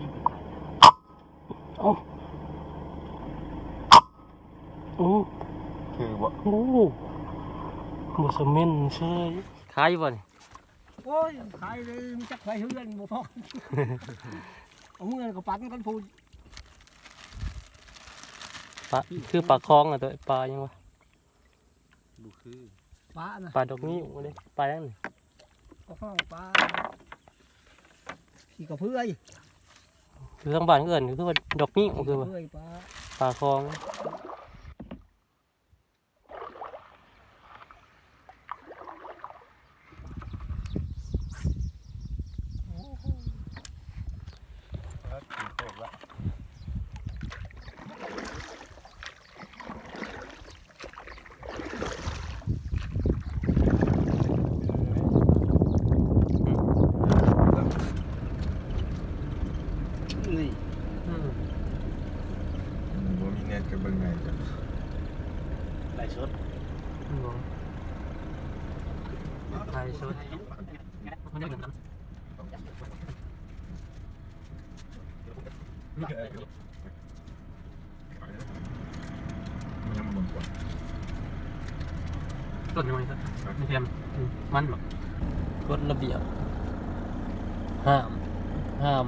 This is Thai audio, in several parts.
นี่เอ้าโอ้คือว่าโหบ่สมินใช่ขายบ่นี่โอ้ยขายเลยมีจักไฟเฮือนบ่พอเอาเงินก็ปั่นกันพูดปลาคือปลาคลองอะตัวปลายังวะบุคือปลาน่ะปลาดอกนิ้วเด้ปลายังนี่ก็ห้องปลาขี่กับเพื่อย คือทางบ้านก็เอิ้นคือว่าดอกนิ้วขี่คือกับว่าเพื่อยปลาปลาคลอง แล้วกินโคตรละ นี่ อืม บ่มีเน็ตกับเบิ่งไงจ้ะ ไหลสด บ่ไทยสดมันจะเหมือนกัน มันยังบ่กว่า ต้นยังไงครับ ไม่เทียมอืมมันแบบกฎระเบียบห้ามห้าม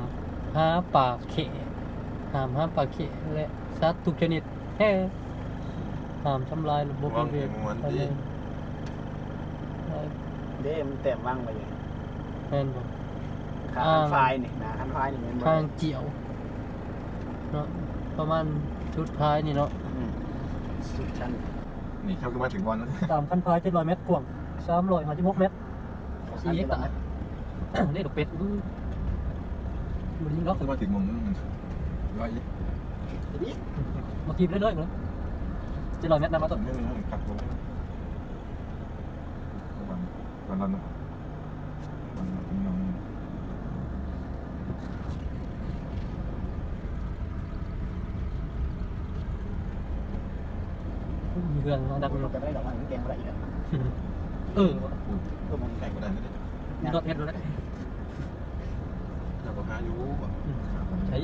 หาปลาเขห้ามหาปลาเขและสัตว์ทุกชนิดแท้ห้ามทำลายระบบนิเวศทะเลเด้มันแต้มว่างไปอยู่แม่นบ่ขาคันไฟนี่นะคันไฟนี่มันบ่ข้างเจียวเนาะประมาณชุดท้ายนี่เนาะอืมสุดชั้นนี่เขาก็มาถึงวันแล้วตามขั้นท้ายเจ็ดร้อยเมตรกว้าง สามร้อยห้าสิบหกเมตรสี่เฮกตาร์นี่ดอกเป็ดอื้อมันยิงเขาเขามาถึงมุมนั้นมันร้อยยี่มากีบเรื่อยๆเลยเจ็ดร้อยเมตรนะมาต้นไม่มีห้องขับลงวันวันนั้นวันนั้นมีเรื่องนะดักมันเนาะก็ได้ดอกไม้แกงอะไรอีกอะ เออก็มันแต่ก็ได้ไม่ได้มีรถเอ็ดด้วยนะเราก็หาอยู่ใช่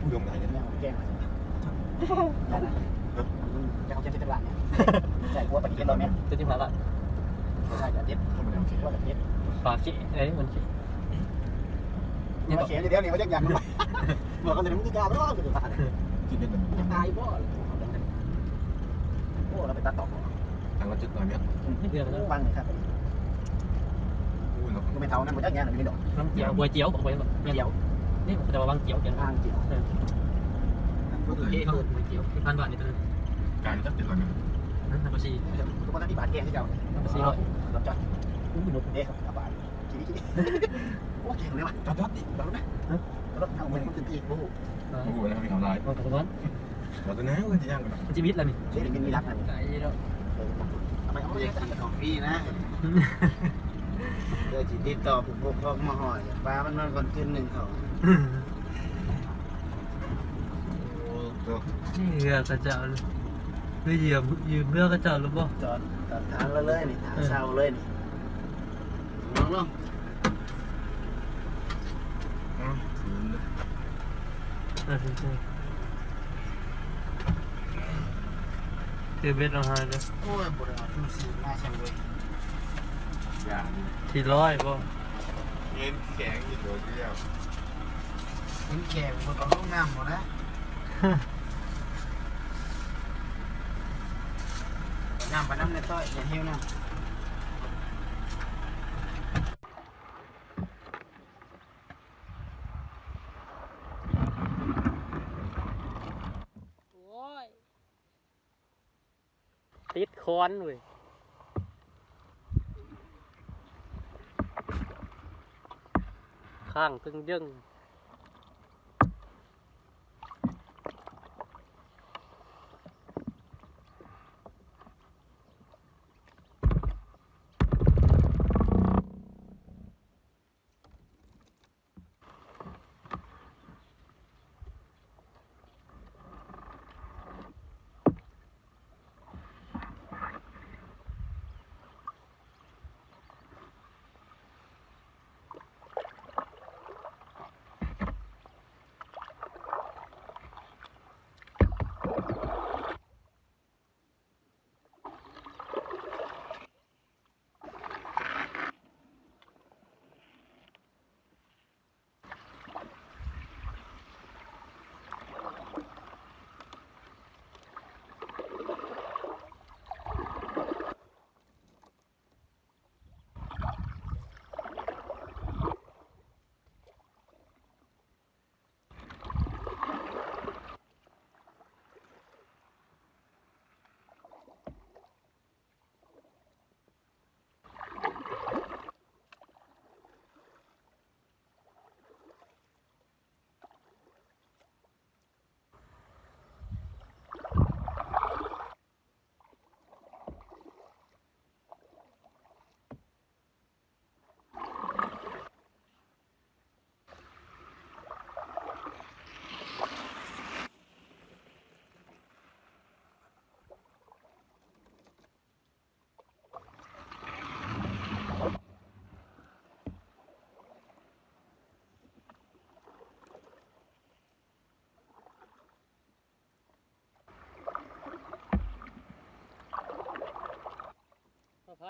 ผู้ยมไหนเนี่ยเนี่ยแกงอะไรนั่นน่ะจะเอาเจ็ดสิบล้านเนี่ยใช่กลัวปฏิเสธเราเนี่ยจะจิ้มหาละใช่จะเจ็ดต้องไปทำเสียกลัวจะเจ็ดปลาเก๋ไอ้มันเก๋นี่เขียนเดี๋ยวนี้ว่าจะยังบอกกันแต่มึงกล้าบ่คือตายคิดเป็นจะตายบ่โอ้เราไปตัดต่อ ทางละจุดร้อยเมตรนี่คืออะไรฟังนี่ครับอู้เนาะก็ไม่เท่านั้นบ่จักแง่น่ะมีดอกน้ำเจียวบวยเจียวบอกไปแบบเดียวนี่ผมจะมาบางเจียวเจียวทางเดียวก็เลยเก๋เปิดบวยเจียวที่พันบาทนี่ตัวนึงการจัดเป็นร้อยเมตรนั่นนับภาษีทุกคนที่บาดแกงที่เจ้านับภาษีร้อยรับจัดอู้หนุกเด้ครับสบายคิดคิดโอ้เก่งเลยว่ะจัดจัดดิรถนะรถเอาเหมือนมันตื่นตีโอ้โหโอ้โหนะครับมีทำลายมาตรงนั้นเราตัวนั้นก็จะย่างกันชีวิตอะไรนี่เฮ้ยมันมีรักนะไก่เนาะทำ ไมเขาไม่กินของฟรีนะเดี๋ยวจิติดต่อผู้ปกครองมาห่อยปลามันนอนก่อนคืนหนึ่งเขาโอ้ตัวนี่เรือกระเจ้าเลยไม่เหยียบยืมเรือกระเจ้าหรือเปล่าจอดจอดทางแล้วเลยนี่ทางเช่าเลยนี่ลองลองน่าสนใจเจอเบ็ดเราหายเลยโอ้ยปวดหัวทุกสิ่งน่าชังเลยอย่างสี่ร้อยป่ะเย็นแข็งอยู่ตัวเดียวมันแก่มันก็ต้องน้ำหมดนะน้ำไปน้ำในต้อยอย่าเหี้ยวน้ำ ติดค อนเว้ยข้างตึงยึงอกกับไฟให้เด้อเอง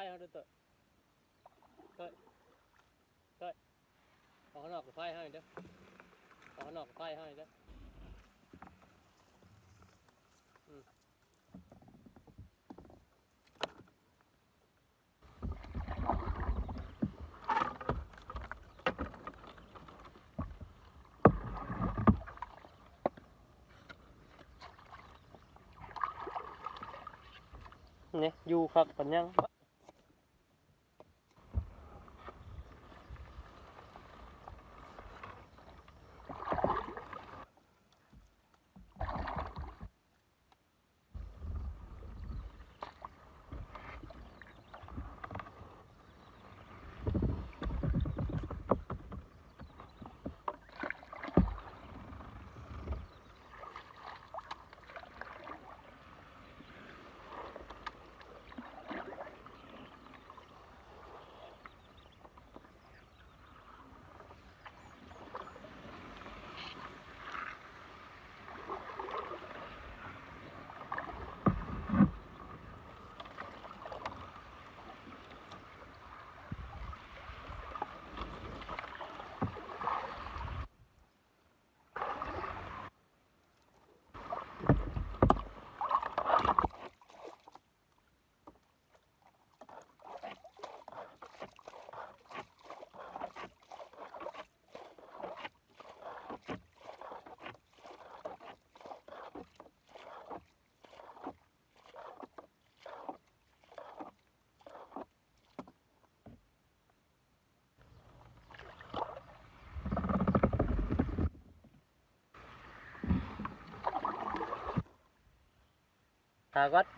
하는데 thôi. Thôi. Có nó có phai hai đó có nó có phai hai đó ừ. nè, du phật bình nhân ญัง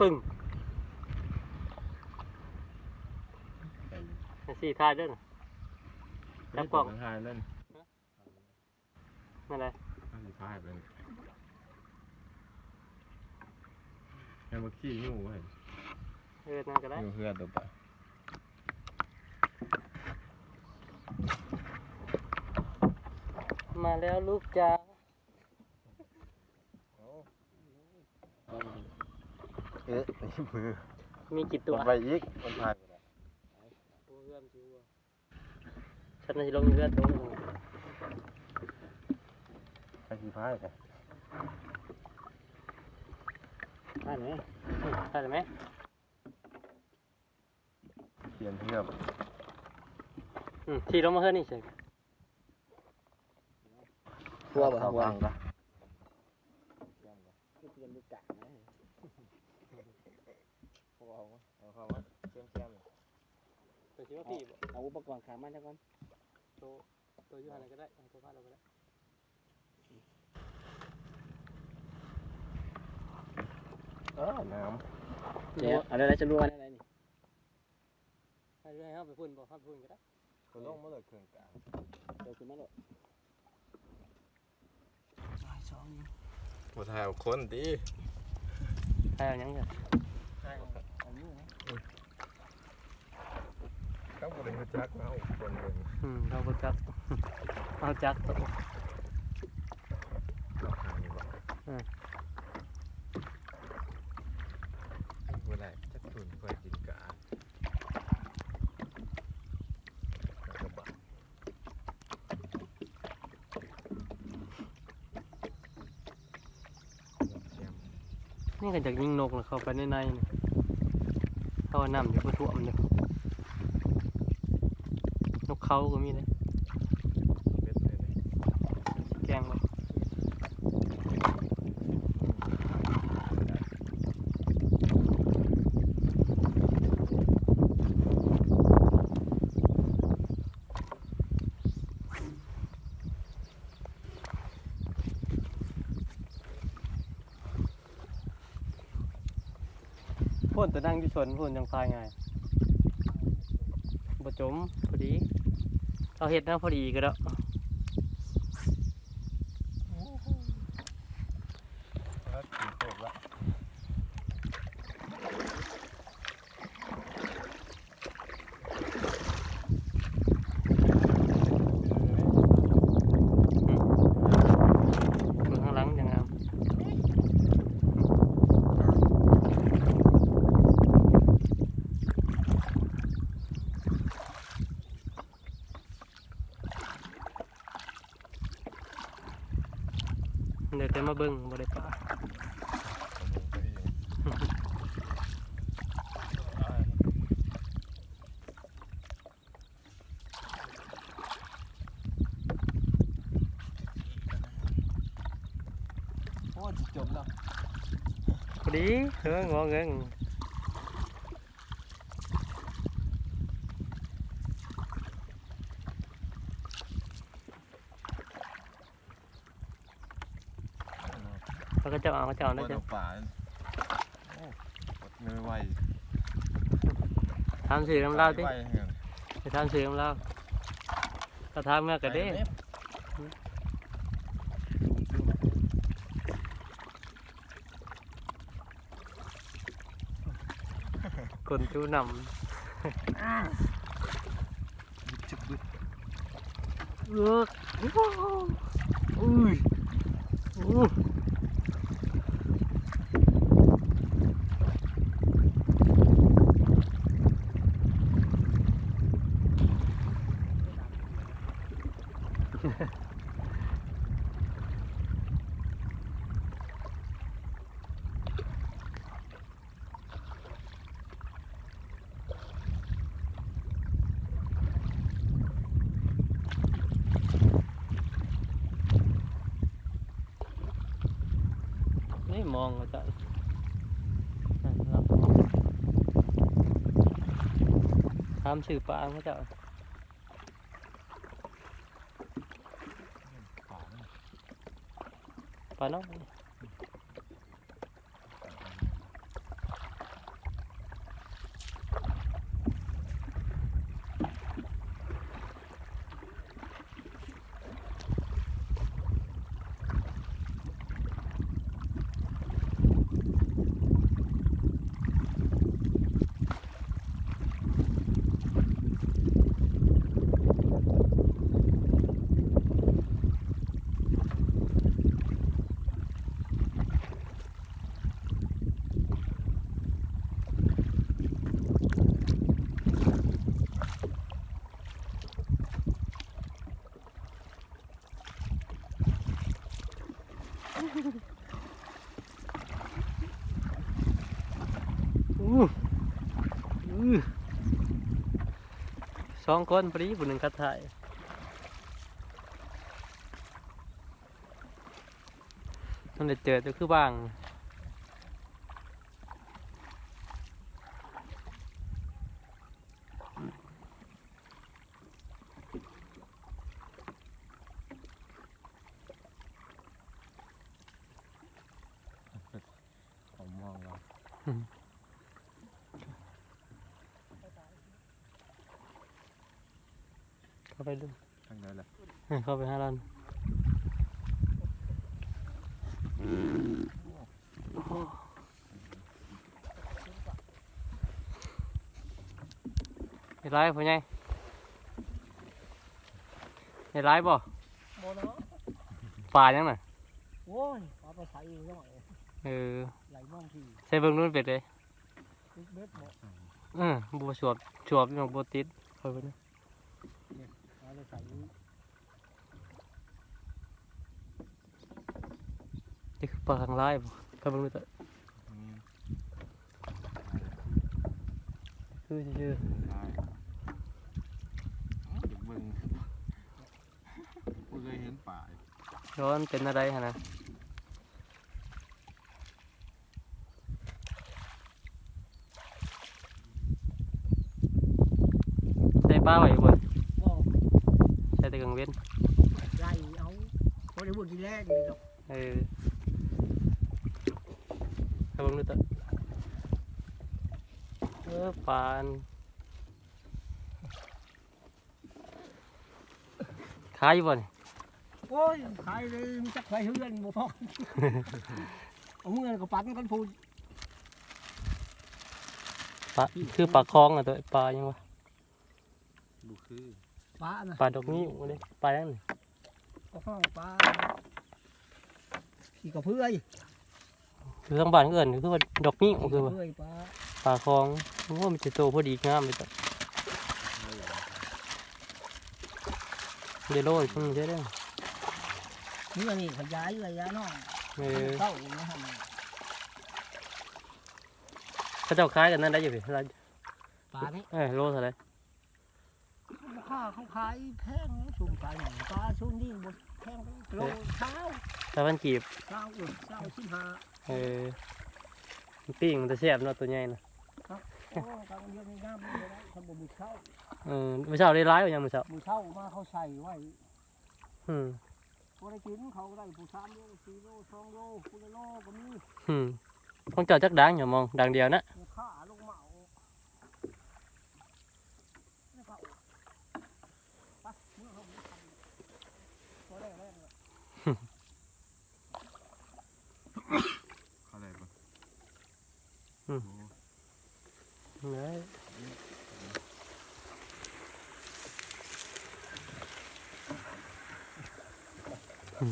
ปึ้งสี่ทายด้วยนะจับกล่องถ่ายเล่นนั่นแหละถ่ายถ่ายเป็นแค่มาขี้หิ้วเว้ยเออนั่นก็ได้หิ้วเพื่อนตัวไปมาแล้วลูกจ้า เอ๊ะมือมีกี่ตัวไปอีกมันถ่ายไปแล้วตัวเพื่อนจิวฉันน่าจะลงเลือดตัวนึงไปขี้พายกันได้ไหมได้ไหมเปลี่ยนเพื่อนอืมที่ลงมาเฮือนนี่เฉยทั่วบ่ทั่วปะ คือเตรียมดูกะนะ พวกเอาเอา เข้ามาเชื่อมเชื่อมเป็นสิว่าพี่บ่เอาอุปกรณ์ขามันซะก่อนตัวตัวอยูหันนก็ได้เอาตัวพาดเราก็ได้เออน้เดี๋ยวเอาอะไรจะรู้ว่าอะไรนี่ให้เรื่อยๆเอาไปพุ่นบ่เอาไปพุ่นก็ได้ำตัวลงมาเลยเครื่องกลางเดี๋ยวขึ้นมาโลดสองบ่ถ่ายเอาคนดีให้เอาหยังเถอะเอาอยู่นะ ครับบ่ได้รู้จักเนาคนเบิ่งอืมเราบ่จักเอาจักตัวอืมบ่ได้จักทุนค่อยกินกาแล้วก็บักเสียมนี่ก็จากยิงนกแล้วเข้าไปในในนี่เขาน้ำอยู่บ่ท่วมอยู่นก เขาก็มีเลยเบ็ดเลยเลยแกงบ่พ่นตัวนั่งอยู่ชนพ่นยังพายไง่ายบ่จมพอดี เราเห็ดนะพอดีก็แล้วรับกินโคกละ มือข้างหลังยังงามเดี๋ยวจะมาเบิ่งบ่ได้ปลา โอ้จิจมแล้ว พอ ดีเอองอเงิงเขาก็จะเอาเขาจะเอาโอ้นะยจ๊ะป่าโอ้กดมือไวทำสื่อน้ำเล่าดิไวเหี้ยไปทำสื่อน้ำเล่าก็ทำเมื่อกระเด้ คนจูนำเอออุ้ยอู้ มองก็จะนะครับ ถามชื่อปลาเขาเจ้าป่าเนี่ยปลาน้อย อู้อู้ สองคนปรีบุหนึ่งกระถ่ายมันเด้เจอตัวคือบ้าง ผมมองเรา เข้าไปดู ทางไหนแหละ เข้าไปห้าล้าน เห็นไรพ่อใหญ่เห็นไรบ่โมเนาะปลายังน่ะโอ้ยปลาไปใส่อีกหน่อยเออไหลมองทีใส่เบิ่งนู่นเป็ดเลยลึกเบ็ดหมดเออบัวชวบชวบยังบัวติดคอยเบิ่งนะปลาไปใส่อีกนี่คือปลาทางไล่บ่คอยเบิ่งดูเถอะอืมคือชื่อได้เด็กเบิ่งกู เคยเห็นป่าอยู่ร้อนเป็นอะไรฮะนะใส่ปลาไว้บ่ก็ใส่แต่กลางเว้นไล่เอาพอได้บุญทีแรกนี่ดอกเออคอยเบิ่งดูเถอะเออปลาอันขายอยู่บ่นี่ โอ้ยขายเลยมีจักไฟเฮือนบ่พอเอาเงินกับปันกันพูดปลาคือปลาคลองอะตัวปลายังวะบุคือปลาน่ะปลาดอกนิ้วเลยปลายังนี่ก็ห้องปลาขี่กับเพื่อยคือทั้งบ้านก็เอิ้นคือว่าดอกนิ้วคือว่าเพื่อยปลาปลาคลองโอ้มันจะโตพอดีงามเลยจ้ะเดโลอีกคนใช่ไห มเมื่อนี่ขยายระยะน้องเออเข้าอย่างนี้ครับเขาเจ้าคล้ายกันนั่นได้อยู่พี่ร้านปลานี่เออโลเท่าไหรข้าเขาขายแพงนะชุ่มขายหนังปลาชุ่มนี่บดแพงโลเช้าถ้ามันกีบเช้าอุ่นเช้าสิบห้าเออมันปิ้งมันจะแซ่บเนาะตัวใหญ่นะโอ้การเรียนในน้ำนี่เลยนะทำบ่มือเช้าเออไม่เช้าได้ร้ายกว่ายังไม่เช้ามือเช้ามาเขาใส่ไว้อืม พอได้กินเขาได้ผู้สามโลสี่โลสองโลคุณโลก็มี อืมของเจ้าจักดังอย่ามองดังเดียวนะมีข้าลงเหมาแล้วก็ไปเมื่อเขาไม่ทำพอได้แล้วเนี่ย เขาอะไรปะ เอ้ย พู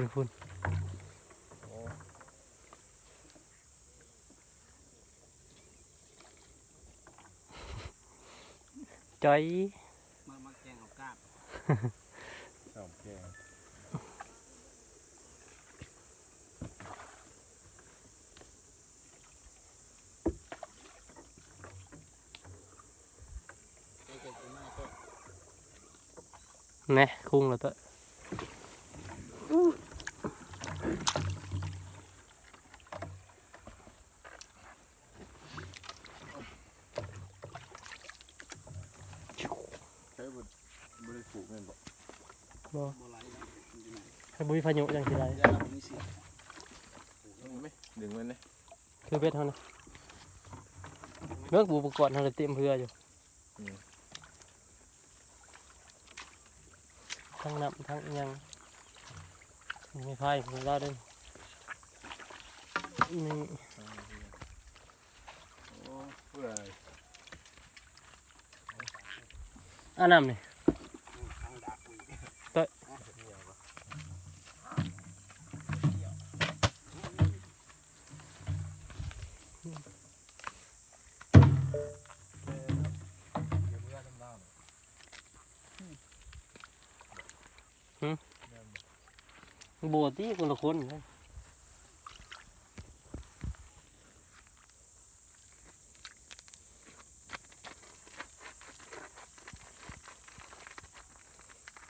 ดพูดจอยมามาแกงเอากาบ สองแกง แน่คุ้งแล้วตัวใช้บริบริผูกเงินบ่บ่ให้บุ้ยพายุ ทั้งน้ำทั้งอิหยังไม่พายผมรอดเด้นนี่โอ้เพื่ออันน้ำนี่ โบตีคนละคนนะ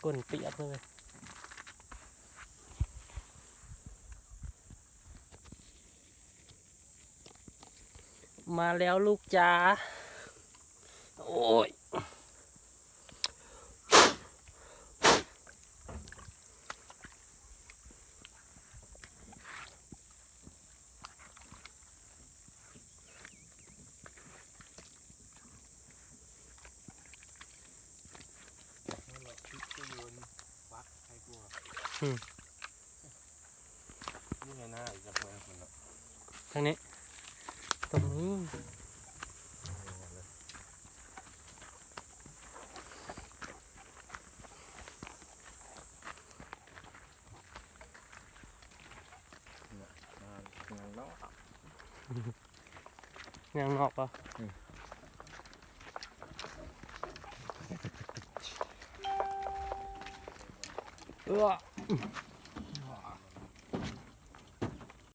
ก้นเปียกเลยมาแล้วลูกจ้าโอ้ย นี่ไงหน้าอีกจับมือคนละ ทางนี้ ตรงนี้งานงานแล้วยังนอกปะอืม เออ